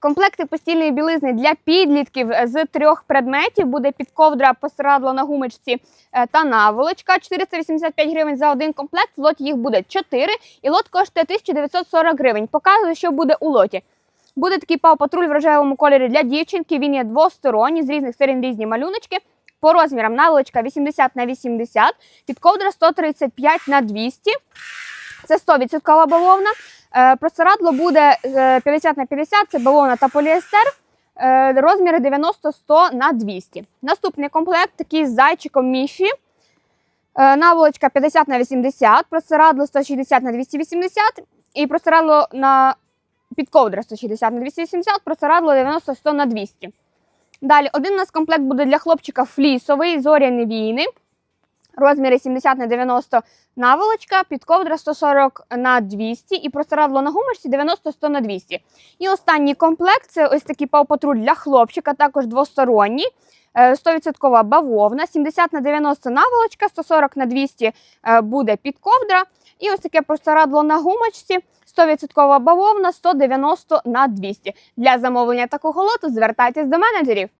Комплекти постільної білизни для підлітків з трьох предметів буде підковдра, посерадло на гумочці е, та наволочка. 485 гривень за один комплект. В лоті їх буде 4, і лот коштує 1940 гривень. Показую, що буде у лоті. Буде такий пау-патруль в рожевому кольорі для дівчинки. Він є двосторонній, з різних сторін різні малюночки. По розмірам наволочка 80 на 80, підковдра 135 на 200. Це 100% бавовна. Е, Простирадло буде е, 50 на 50, це бавовна та поліестер. Е, Розміри 90-100 на 200. Наступний комплект такий з зайчиком Міфі. Е, Наволочка 50 на 80, простирадло 160 на 280 і простирадло на підковдра 160 на 280, простирадло 90-100 на 200. Далі, один у нас комплект буде для хлопчика флісовий, зоряні війни. Розміри 70 на 90 наволочка, підковдра 140 на 200 і простирадло на гумочці 90-100 на 200. І останній комплект це ось такий пау-патруль для хлопчика, також двосторонній. Е, 100% бавовна, 70 на 90 наволочка, 140 на 200 е, буде підковдра. І ось таке простирадло на гумочці, 100% бавовна, 190 на 200. Для замовлення такого лоту звертайтесь до менеджерів.